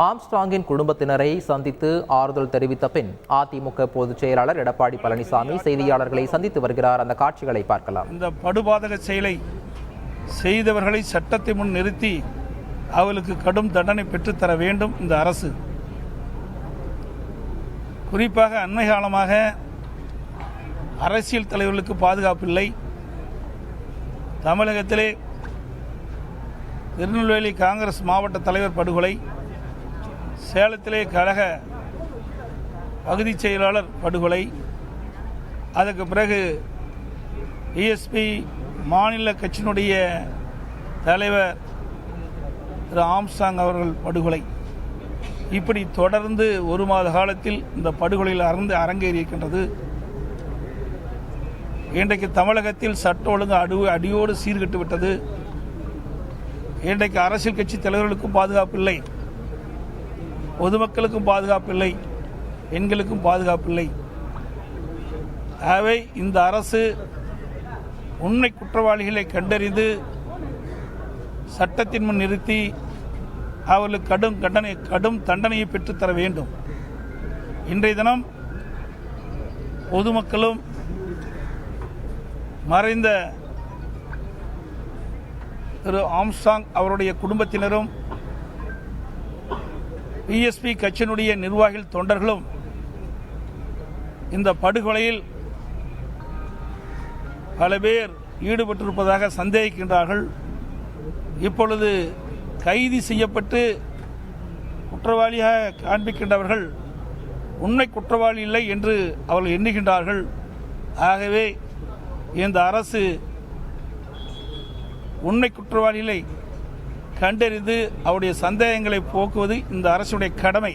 ஆம்ஸ்ட்ராங்கின் குடும்பத்தினரை சந்தித்து ஆறுதல் தெரிவித்த பின் அதிமுக பொதுச் செயலாளர் எடப்பாடி பழனிசாமி செய்தியாளர்களை சந்தித்து வருகிறார். அந்த காட்சிகளை பார்க்கலாம். இந்த படுபாதக செயலை செய்தவர்களை சட்டத்தை முன் நிறுத்தி அவளுக்கு கடும் தண்டனை பெற்றுத்தர வேண்டும் இந்த அரசு. குறிப்பாக அண்மை காலமாக அரசியல் தலைவர்களுக்கு பாதுகாப்பில்லை தமிழகத்திலே திருநெல்வேலி காங்கிரஸ் மாவட்ட தலைவர் படுகொலை. சேலத்திலே கழக பகுதி செயலாளர் படுகொலை. அதுக்கு பிறகு இஎஸ்பி மாநில கட்சியினுடைய தலைவர் திரு ஆம்சாங் அவர்கள் படுகொலை. இப்படி தொடர்ந்து ஒரு மாத காலத்தில் இந்த படுகொலையில் அறந்து அரங்கேறி இருக்கின்றது இன்றைக்கு தமிழகத்தில் சட்ட ஒழுங்கு அடு அடியோடு சீர்கெட்டு விட்டது இன்றைக்கு அரசியல் கட்சி தலைவர்களுக்கும் பாதுகாப்பு இல்லை. பொதுமக்களுக்கும் பாதுகாப்பில்லை பெண்களுக்கும் பாதுகாப்பில்லை. ஆகவே இந்த அரசு உண்மை குற்றவாளிகளை கண்டறிந்து சட்டத்தின் முன் நிறுத்தி அவர்களுக்கு கடும் கண்டனை கடும் தண்டனையை பெற்றுத்தர வேண்டும். இன்றைய தினம் பொதுமக்களும் மறைந்த திரு ஆம்சாங் அவருடைய குடும்பத்தினரும் பிஎஸ்பி கட்சியினுடைய நிர்வாகிகள் தொண்டர்களும் இந்த படுகொலையில் பல பேர் ஈடுபட்டிருப்பதாக சந்தேகிக்கின்றார்கள். இப்பொழுது கைது செய்யப்பட்டு குற்றவாளியாக காண்பிக்கின்றவர்கள் உண்மை குற்றவாளி இல்லை என்று அவர்கள் எண்ணுகின்றார்கள். ஆகவே இந்த அரசு உண்மை குற்றவாளிகளை கண்டறிந்து அவருடைய சந்தேகங்களை போக்குவது இந்த அரசுடைய கடமை.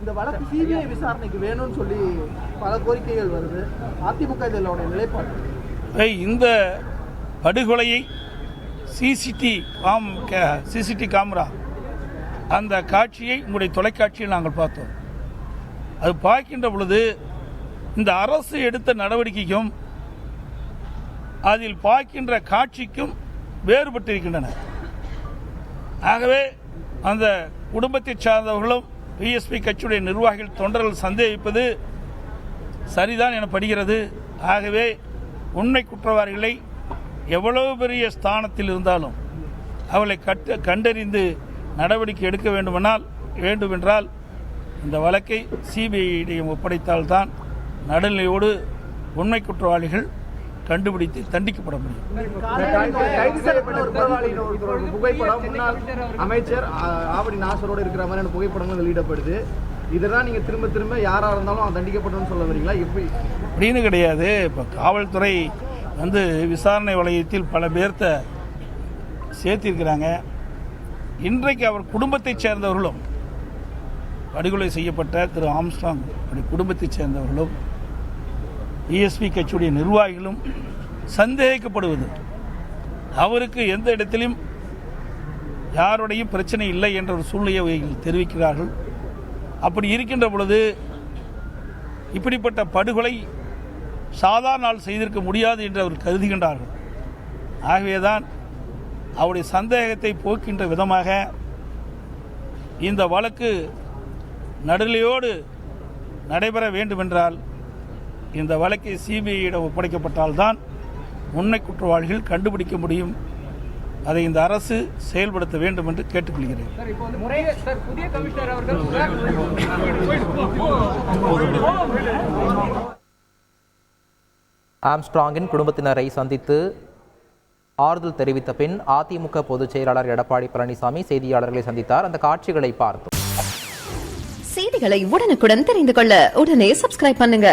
இந்த வழக்கு சிபிஐ விசாரணைக்கு வேணும்னு சொல்லி பல கோரிக்கைகள் வருது. அதிமுக இதோட நிலைப்பாடு? இந்த படுகொலையை சிசிடி காம் சிசிடி கேமரா அந்த காட்சியை உங்களுடைய தொலைக்காட்சியில் நாங்கள் பார்த்தோம். அது பார்க்கின்ற பொழுது இந்த அரசு எடுத்த நடவடிக்கைக்கும் அதில் பார்க்கின்ற காட்சிக்கும் வேறுபட்டிருக்கின்றன. ஆகவே அந்த குடும்பத்தை சார்ந்தவர்களும் பிஎஸ்பி கட்சியுடைய நிர்வாகிகள் தொண்டர்கள் சந்தேகிப்பது சரிதான் என படுகிறது ஆகவே உண்மை குற்றவாளிகளை எவ்வளவு பெரிய ஸ்தானத்தில் இருந்தாலும் அவளை கட்டு கண்டறிந்து நடவடிக்கை எடுக்க வேண்டுமென்றால் வேண்டுமென்றால் இந்த வழக்கை சிபிஐயிடம் ஒப்படைத்தால்தான் நடுநிலையோடு உண்மை குற்றவாளிகள் கண்டுபிடித்து தண்டிக்கப்பட முடியும். புகைப்படம் முன்னாள் அமைச்சர் ஆவடி நாசரோடு இருக்கிற மாதிரியான புகைப்படங்கள் வெளியிடப்படுது. இதெல்லாம் நீங்க திரும்ப திரும்ப யாரா இருந்தாலும் தண்டிக்கப்படணும்னு சொல்ல வரீங்களா? எப்படி? அப்படின்னு கிடையாது. இப்போ காவல்துறை வந்து விசாரணை வளையத்தில் பல பேர்த்த சேர்த்திருக்கிறாங்க. இன்றைக்கு அவர் குடும்பத்தைச் சேர்ந்தவர்களும் படுகொலை செய்யப்பட்ட திரு ஆம்ஸ்டாங் குடும்பத்தைச் சேர்ந்தவர்களும் இஎஸ்பி கட்சியுடைய நிர்வாகிகளும் சந்தேகிக்கப்படுவது. அவருக்கு எந்த இடத்திலும் யாருடையும் பிரச்சனை இல்லை என்ற ஒரு சூழ்நிலையை தெரிவிக்கிறார்கள். அப்படி இருக்கின்ற பொழுது இப்படிப்பட்ட படுகொலை சாதாரண நாள் செய்திருக்க முடியாது என்று அவர் கருதுகின்றார்கள். ஆகவேதான் அவருடைய சந்தேகத்தை போக்கின்ற விதமாக இந்த வழக்கு நடுநிலையோடு நடைபெற வேண்டுமென்றால் இந்த வழக்கை சிபிஐயிடம் ஒப்படைக்கப்பட்டால்தான் உண்மை குற்றவாளிகள் கண்டுபிடிக்க முடியும். அதை இந்த அரசு செயல்படுத்த வேண்டும் என்று கேட்டுக்கொள்கிறேன். சார் இப்போ வந்து புதிய சார் புதிய கமிஷனர் அவர்கள் ஆம்ஸ்ட்ராங்கின் குடும்பத்தினரை சந்தித்து ஆறுதல் தெரிவித்த பின் அதிமுக பொதுச் செயலாளர் எடப்பாடி பழனிசாமி செய்தியாளர்களை சந்தித்தார். அந்த காட்சிகளை பார்த்தோம். செய்திகளை உடனுக்குடன் தெரிந்து கொள்ள உடனே சப்ஸ்கிரைப் பண்ணுங்க.